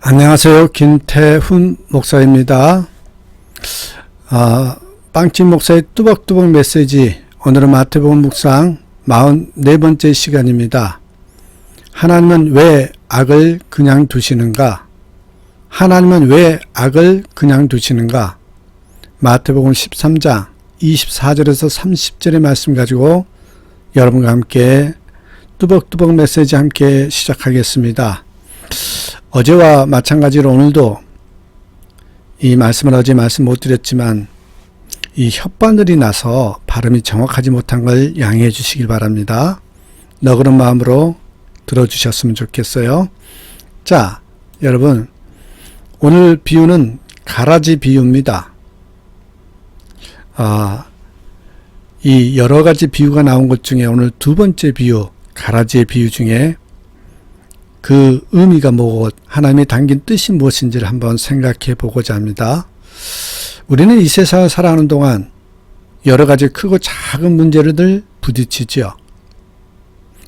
안녕하세요. 김태훈 목사입니다. 아, 빵집 목사의 뚜벅뚜벅 메시지. 오늘은 마태복음 묵상 44번째 시간입니다. 하나님은 왜 악을 그냥 두시는가? 하나님은 왜 악을 그냥 두시는가? 마태복음 13장 24절에서 30절의 말씀 가지고 여러분과 함께 뚜벅뚜벅 메시지 함께 시작하겠습니다. 어제와 마찬가지로 오늘도 이 말씀을 어제 말씀 못 드렸지만 이 혓바늘이 나서 발음이 정확하지 못한 걸 양해해 주시길 바랍니다. 너그런 마음으로 들어주셨으면 좋겠어요. 자, 여러분, 오늘 비유는 가라지 비유입니다. 아, 이 여러 가지 비유가 나온 것 중에 오늘 두 번째 비유, 가라지의 비유 중에 그 의미가 뭐고 하나님이 담긴 뜻이 무엇인지를 한번 생각해 보고자 합니다. 우리는 이 세상을 살아가는 동안 여러 가지 크고 작은 문제를 늘 부딪히지요.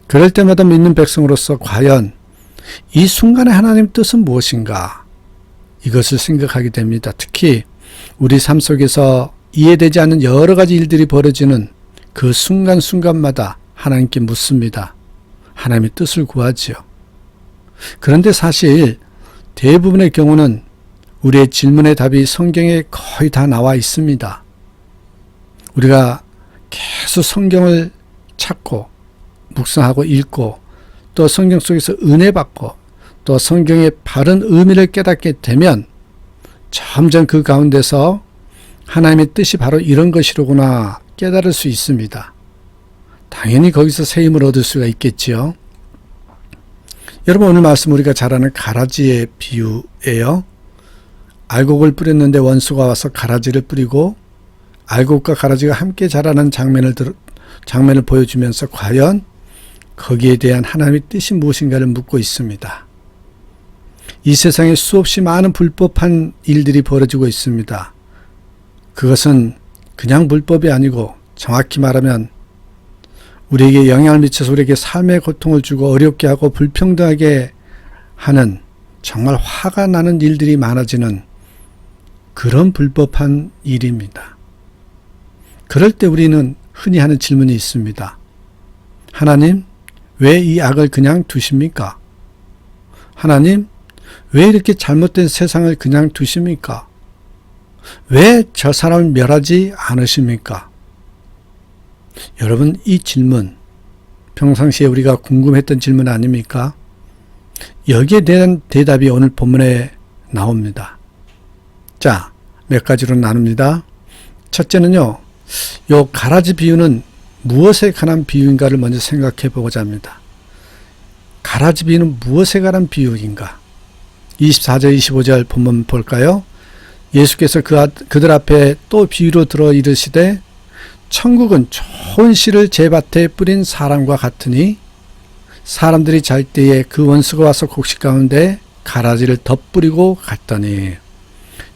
그럴 때마다 믿는 백성으로서 과연 이 순간의 하나님 뜻은 무엇인가? 이것을 생각하게 됩니다. 특히 우리 삶 속에서 이해되지 않는 여러 가지 일들이 벌어지는 그 순간순간마다 하나님께 묻습니다. 하나님의 뜻을 구하지요. 그런데 사실 대부분의 경우는 우리의 질문의 답이 성경에 거의 다 나와 있습니다. 우리가 계속 성경을 찾고 묵상하고 읽고 또 성경 속에서 은혜 받고 또 성경의 바른 의미를 깨닫게 되면 점점 그 가운데서 하나님의 뜻이 바로 이런 것이로구나 깨달을 수 있습니다. 당연히 거기서 새 힘을 얻을 수가 있겠지요. 여러분 오늘 말씀 우리가 잘 아는 가라지의 비유예요. 알곡을 뿌렸는데 원수가 와서 가라지를 뿌리고 알곡과 가라지가 함께 자라는 장면을 들, 장면을 보여주면서 과연 거기에 대한 하나님의 뜻이 무엇인가를 묻고 있습니다. 이 세상에 수없이 많은 불법한 일들이 벌어지고 있습니다. 그것은 그냥 불법이 아니고 정확히 말하면 우리에게 영향을 미쳐서 우리에게 삶의 고통을 주고 어렵게 하고 불평등하게 하는 정말 화가 나는 일들이 많아지는 그런 불법한 일입니다. 그럴 때 우리는 흔히 하는 질문이 있습니다. 하나님, 왜 이 악을 그냥 두십니까? 하나님, 왜 이렇게 잘못된 세상을 그냥 두십니까? 왜 저 사람을 멸하지 않으십니까? 여러분, 이 질문, 평상시에 우리가 궁금했던 질문 아닙니까? 여기에 대한 대답이 오늘 본문에 나옵니다. 자, 몇 가지로 나눕니다. 첫째는요, 요 가라지 비유는 무엇에 관한 비유인가를 먼저 생각해 보고자 합니다. 가라지 비유는 무엇에 관한 비유인가? 24절, 25절 본문 볼까요? 예수께서 그, 그들 앞에 또 비유로 들어 이르시되 천국은 좋은 씨를 제 밭에 뿌린 사람과 같으니 사람들이 잘 때에 그 원수가 와서 곡식 가운데 가라지를 덧뿌리고 갔더니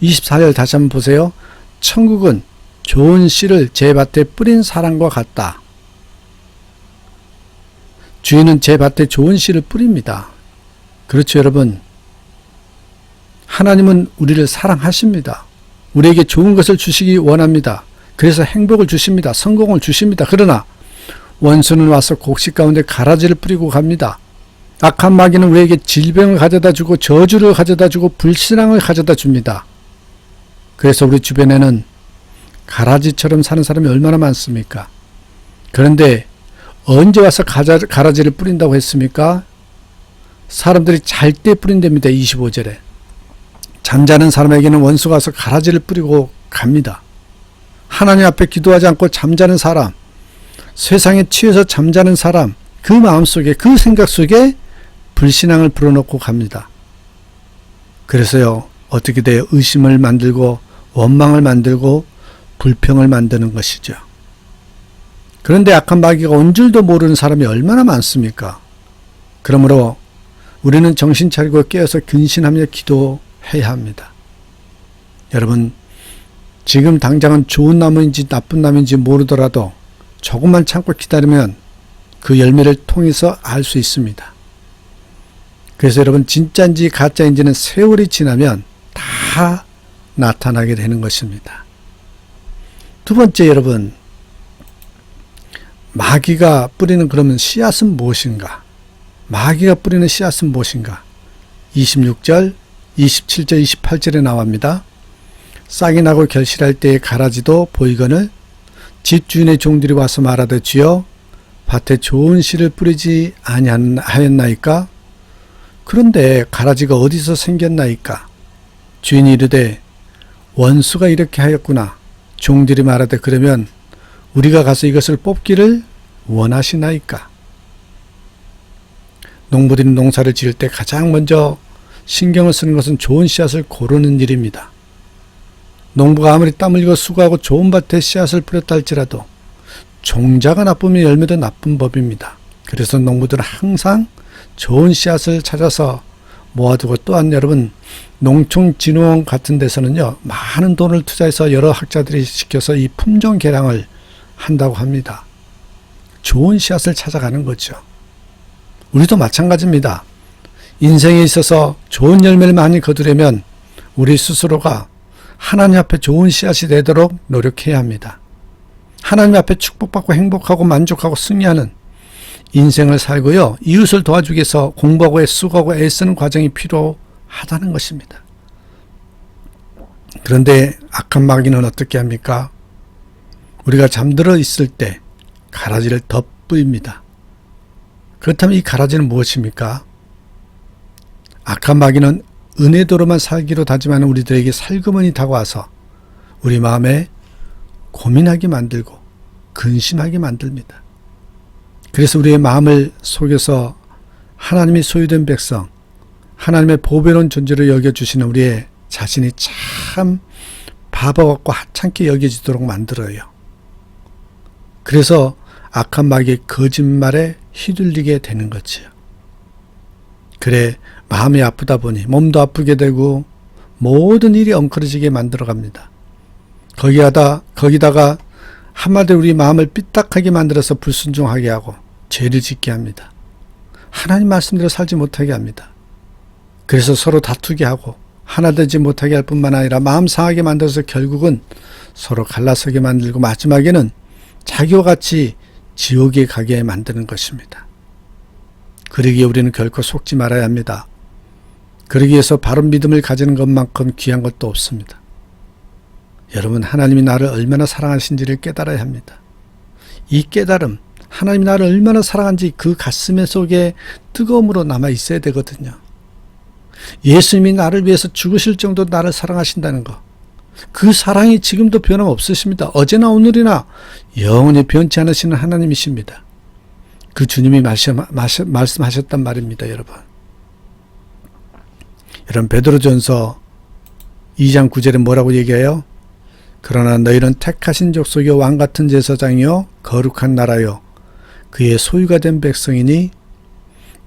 24절 다시 한번 보세요. 천국은 좋은 씨를 제 밭에 뿌린 사람과 같다. 주인은 제 밭에 좋은 씨를 뿌립니다. 그렇죠, 여러분. 하나님은 우리를 사랑하십니다. 우리에게 좋은 것을 주시기 원합니다. 그래서 행복을 주십니다. 성공을 주십니다. 그러나 원수는 와서 곡식 가운데 가라지를 뿌리고 갑니다. 악한 마귀는 우리에게 질병을 가져다 주고 저주를 가져다 주고 불신앙을 가져다 줍니다. 그래서 우리 주변에는 가라지처럼 사는 사람이 얼마나 많습니까? 그런데 언제 와서 가자, 가라지를 뿌린다고 했습니까? 사람들이 잘 때 뿌린답니다. 25절에. 잠자는 사람에게는 원수가 와서 가라지를 뿌리고 갑니다. 하나님 앞에 기도하지 않고 잠자는 사람, 세상에 취해서 잠자는 사람, 그 마음 속에, 그 생각 속에 불신앙을 불어넣고 갑니다. 그래서요, 어떻게 돼요? 의심을 만들고, 원망을 만들고, 불평을 만드는 것이죠. 그런데 악한 마귀가 온 줄도 모르는 사람이 얼마나 많습니까? 그러므로 우리는 정신 차리고 깨어서 근신하며 기도해야 합니다. 여러분, 지금 당장은 좋은 나무인지 나쁜 나무인지 모르더라도 조금만 참고 기다리면 그 열매를 통해서 알 수 있습니다. 그래서 여러분 진짜인지 가짜인지는 세월이 지나면 다 나타나게 되는 것입니다. 두 번째 여러분 마귀가 뿌리는 그러면 씨앗은 무엇인가? 마귀가 뿌리는 씨앗은 무엇인가? 26절, 27절, 28절에 나옵니다. 싹이 나고 결실할 때에 가라지도 보이거늘 집주인의 종들이 와서 말하되 주여 밭에 좋은 씨를 뿌리지 아니하였나이까? 그런데 가라지가 어디서 생겼나이까? 주인이 이르되 원수가 이렇게 하였구나. 종들이 말하되 그러면 우리가 가서 이것을 뽑기를 원하시나이까? 농부들이 농사를 지을 때 가장 먼저 신경을 쓰는 것은 좋은 씨앗을 고르는 일입니다. 농부가 아무리 땀 흘리고 수고하고 좋은 밭에 씨앗을 뿌렸다 할지라도 종자가 나쁘면 열매도 나쁜 법입니다. 그래서 농부들은 항상 좋은 씨앗을 찾아서 모아두고 또한 여러분 농촌진흥원 같은 데서는요 많은 돈을 투자해서 여러 학자들이 시켜서 이 품종 개량을 한다고 합니다. 좋은 씨앗을 찾아가는 거죠. 우리도 마찬가지입니다. 인생에 있어서 좋은 열매를 많이 거두려면 우리 스스로가 하나님 앞에 좋은 씨앗이 되도록 노력해야 합니다. 하나님 앞에 축복받고 행복하고 만족하고 승리하는 인생을 살고요. 이웃을 도와주기 위해서 공부하고 애쓰고 애쓰는 과정이 필요하다는 것입니다. 그런데 악한 마귀는 어떻게 합니까? 우리가 잠들어 있을 때 가라지를 덧뿌립니다. 그렇다면 이 가라지는 무엇입니까? 악한 마귀는 은혜도로만 살기로 다짐하는 우리들에게 살그머니 다가와서 우리 마음에 고민하게 만들고 근심하게 만듭니다. 그래서 우리의 마음을 속여서 하나님이 소유된 백성, 하나님의 보배로운 존재로 여겨주시는 우리의 자신이 참 바보 같고 하찮게 여겨지도록 만들어요. 그래서 악한 마귀의 거짓말에 휘둘리게 되는 거지요. 그래 마음이 아프다 보니 몸도 아프게 되고 모든 일이 엉클어지게 만들어 갑니다. 거기하다 거기다가 한마디로 우리 마음을 삐딱하게 만들어서 불순종하게 하고 죄를 짓게 합니다. 하나님 말씀대로 살지 못하게 합니다. 그래서 서로 다투게 하고 하나 되지 못하게 할 뿐만 아니라 마음 상하게 만들어서 결국은 서로 갈라서게 만들고 마지막에는 자기와 같이 지옥에 가게 만드는 것입니다. 그러기에 우리는 결코 속지 말아야 합니다. 그러기 위해서 바른 믿음을 가지는 것만큼 귀한 것도 없습니다. 여러분 하나님이 나를 얼마나 사랑하신지를 깨달아야 합니다. 이 깨달음 하나님이 나를 얼마나 사랑한지 그 가슴의 속에 뜨거움으로 남아 있어야 되거든요. 예수님이 나를 위해서 죽으실 정도 나를 사랑하신다는 것. 그 사랑이 지금도 변함없으십니다. 어제나 오늘이나 영원히 변치 않으시는 하나님이십니다. 그 주님이 말씀, 말씀하셨단 말입니다, 여러분. 여러분 베드로전서 2장 9절에 뭐라고 얘기해요? 그러나 너희는 택하신 족속이요 왕 같은 제사장이요 거룩한 나라요 그의 소유가 된 백성이니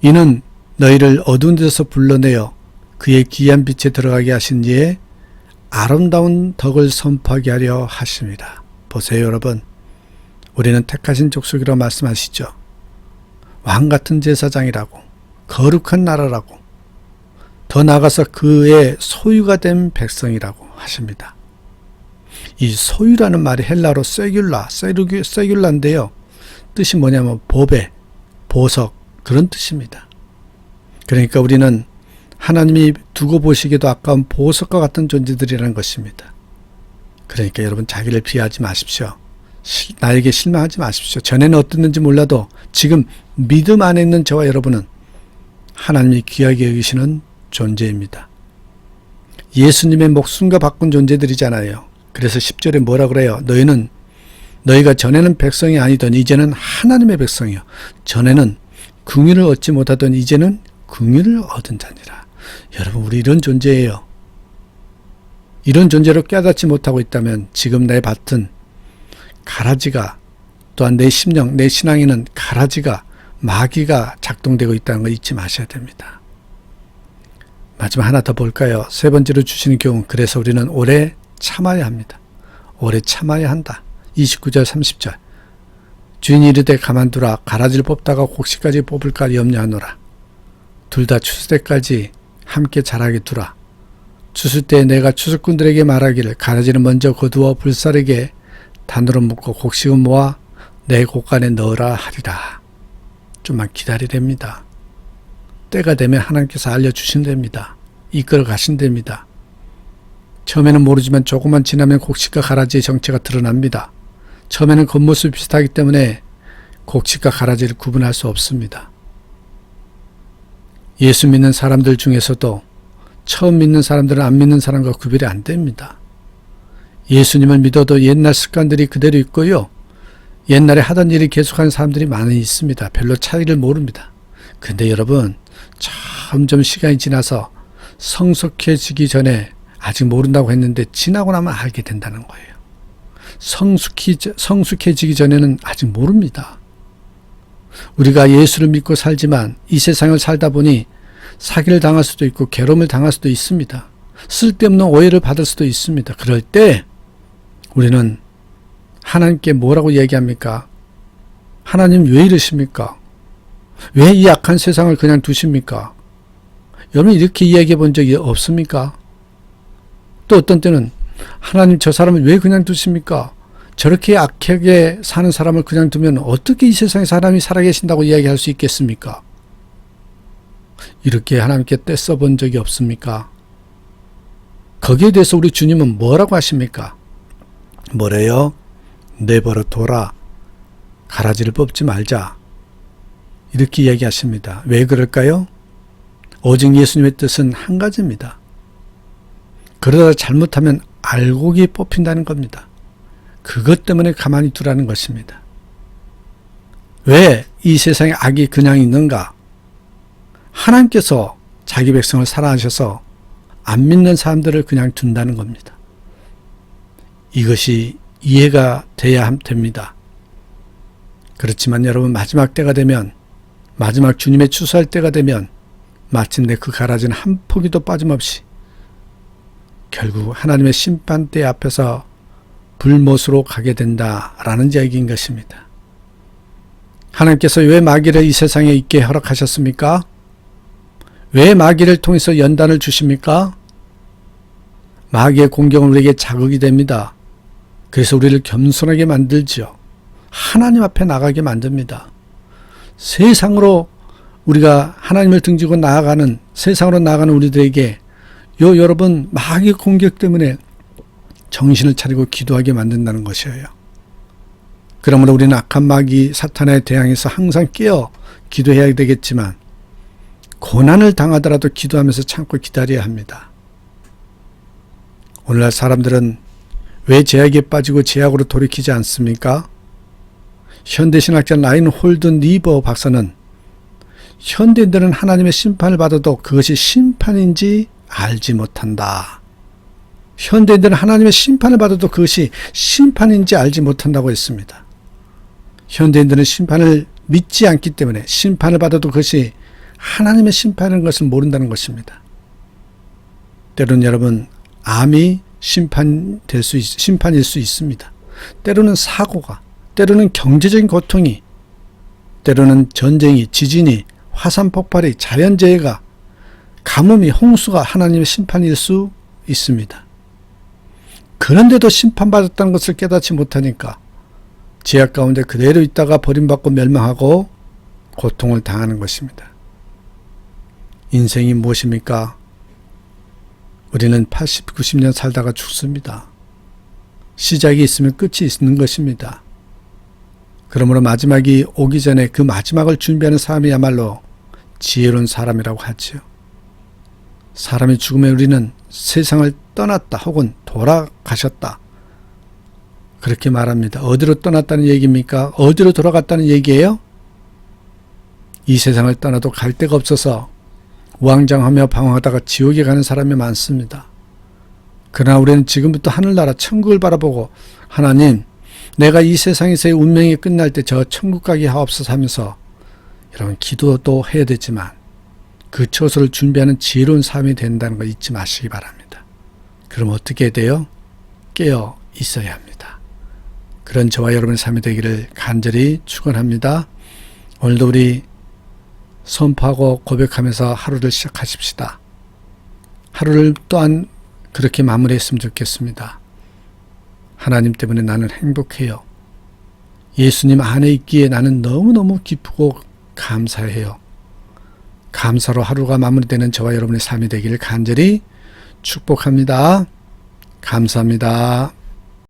이는 너희를 어두운 데서 불러내어 그의 귀한 빛에 들어가게 하신 이에 아름다운 덕을 선포하게 하려 하십니다. 보세요, 여러분. 우리는 택하신 족속이라고 말씀하시죠. 왕 같은 제사장이라고, 거룩한 나라라고, 더 나아가서 그의 소유가 된 백성이라고 하십니다. 이 소유라는 말이 헬라로 세귤라, 세르규, 세귤라인데요. 뜻이 뭐냐면 보배, 보석 그런 뜻입니다. 그러니까 우리는 하나님이 두고 보시기도 아까운 보석과 같은 존재들이라는 것입니다. 그러니까 여러분 자기를 비하지 마십시오. 나에게 실망하지 마십시오. 전에는 어땠는지 몰라도 지금 믿음 안에 있는 저와 여러분은 하나님이 귀하게 여기시는 존재입니다. 예수님의 목숨과 바꾼 존재들이잖아요. 그래서 10절에 뭐라 그래요? 너희는 너희가 전에는 백성이 아니던 이제는 하나님의 백성이요. 전에는 궁유를 얻지 못하던 이제는 궁유를 얻은 자니라. 여러분 우리 이런 존재예요. 이런 존재로 깨닫지 못하고 있다면 지금 내 밭은 가라지가 또한 내 심령, 내 신앙에는 가라지가 마귀가 작동되고 있다는 걸 잊지 마셔야 됩니다. 마지막 하나 더 볼까요? 세 번째로 주시는 교훈. 그래서 우리는 오래 참아야 합니다. 오래 참아야 한다. 29절 30절. 주인이 이르되 가만두라 가라지를 뽑다가 곡식까지 뽑을까 염려하노라. 둘 다 추수 때까지 함께 자라게 두라. 추수 때 내가 추수꾼들에게 말하기를 가라지는 먼저 거두어 불사르게 단으로 묶고 곡식은 모아 내 곡간에 넣으라 하리라. 좀만 기다리랍니다. 때가 되면 하나님께서 알려주신답니다. 이끌어 가신답니다. 처음에는 모르지만 조금만 지나면 곡식과 가라지의 정체가 드러납니다. 처음에는 겉모습이 비슷하기 때문에 곡식과 가라지를 구분할 수 없습니다. 예수 믿는 사람들 중에서도 처음 믿는 사람들은 안 믿는 사람과 구별이 안 됩니다. 예수님을 믿어도 옛날 습관들이 그대로 있고요. 옛날에 하던 일이 계속하는 사람들이 많이 있습니다. 별로 차이를 모릅니다. 근데 여러분, 점점 시간이 지나서 성숙해지기 전에 아직 모른다고 했는데 지나고 나면 알게 된다는 거예요. 성숙히, 성숙해지기 전에는 아직 모릅니다. 우리가 예수를 믿고 살지만 이 세상을 살다 보니 사기를 당할 수도 있고 괴로움을 당할 수도 있습니다. 쓸데없는 오해를 받을 수도 있습니다. 그럴 때 우리는 하나님께 뭐라고 얘기합니까? 하나님 왜 이러십니까? 왜 이 악한 세상을 그냥 두십니까? 여러분 이렇게 이야기해 본 적이 없습니까? 또 어떤 때는 하나님 저 사람을 왜 그냥 두십니까? 저렇게 악하게 사는 사람을 그냥 두면 어떻게 이 세상에 사람이 살아계신다고 이야기할 수 있겠습니까? 이렇게 하나님께 떼써 본 적이 없습니까? 거기에 대해서 우리 주님은 뭐라고 하십니까? 뭐래요? 내버려 둬라. 가라지를 뽑지 말자. 이렇게 이야기하십니다. 왜 그럴까요? 오직 예수님의 뜻은 한 가지입니다. 그러다 잘못하면 알곡이 뽑힌다는 겁니다. 그것 때문에 가만히 두라는 것입니다. 왜 이 세상에 악이 그냥 있는가? 하나님께서 자기 백성을 사랑하셔서 안 믿는 사람들을 그냥 둔다는 겁니다. 이것이 이해가 돼야 됩니다. 그렇지만 여러분 마지막 때가 되면 마지막 주님의 추수할 때가 되면 마침내 그 가라지는 한 포기도 빠짐없이 결국 하나님의 심판대 앞에서 불못으로 가게 된다라는 이야기인 것입니다. 하나님께서 왜 마귀를 이 세상에 있게 허락하셨습니까? 왜 마귀를 통해서 연단을 주십니까? 마귀의 공격은 우리에게 자극이 됩니다. 그래서 우리를 겸손하게 만들지요. 하나님 앞에 나가게 만듭니다. 세상으로 우리가 하나님을 등지고 나아가는 세상으로 나아가는 우리들에게 요 여러분 마귀 공격 때문에 정신을 차리고 기도하게 만든다는 것이에요. 그러므로 우리는 악한 마귀 사탄에 대항해서 항상 깨어 기도해야 되겠지만 고난을 당하더라도 기도하면서 참고 기다려야 합니다. 오늘날 사람들은 왜 제약에 빠지고 제약으로 돌이키지 않습니까? 현대신학자 라인 홀든 리버 박사는 현대인들은 하나님의 심판을 받아도 그것이 심판인지 알지 못한다. 현대인들은 하나님의 심판을 받아도 그것이 심판인지 알지 못한다고 했습니다. 현대인들은 심판을 믿지 않기 때문에 심판을 받아도 그것이 하나님의 심판인 것을 모른다는 것입니다. 때로는 여러분, 암이 심판될 수, 있, 심판일 수 있습니다. 때로는 사고가, 때로는 경제적인 고통이, 때로는 전쟁이, 지진이, 화산 폭발이, 자연재해가, 가뭄이, 홍수가 하나님의 심판일 수 있습니다. 그런데도 심판받았다는 것을 깨닫지 못하니까 제약 가운데 그대로 있다가 버림받고 멸망하고 고통을 당하는 것입니다. 인생이 무엇입니까? 우리는 80, 90년 살다가 죽습니다. 시작이 있으면 끝이 있는 것입니다. 그러므로 마지막이 오기 전에 그 마지막을 준비하는 사람이야말로 지혜로운 사람이라고 하지요. 사람이 죽으면 우리는 세상을 떠났다 혹은 돌아가셨다. 그렇게 말합니다. 어디로 떠났다는 얘기입니까? 어디로 돌아갔다는 얘기예요? 이 세상을 떠나도 갈 데가 없어서 우왕장하며 방황하다가 지옥에 가는 사람이 많습니다. 그러나 우리는 지금부터 하늘나라 천국을 바라보고 하나님 내가 이 세상에서의 운명이 끝날 때 저 천국 가게 하옵소서 하면서 여러분 기도도 해야 되지만 그 처소를 준비하는 지혜로운 삶이 된다는 거 잊지 마시기 바랍니다. 그럼 어떻게 돼요? 깨어 있어야 합니다. 그런 저와 여러분의 삶이 되기를 간절히 축원합니다. 오늘도 우리 선포하고 고백하면서 하루를 시작하십시다. 하루를 또한 그렇게 마무리했으면 좋겠습니다. 하나님 때문에 나는 행복해요. 예수님 안에 있기에 나는 너무너무 기쁘고 감사해요. 감사로 하루가 마무리되는 저와 여러분의 삶이 되기를 간절히 축복합니다. 감사합니다.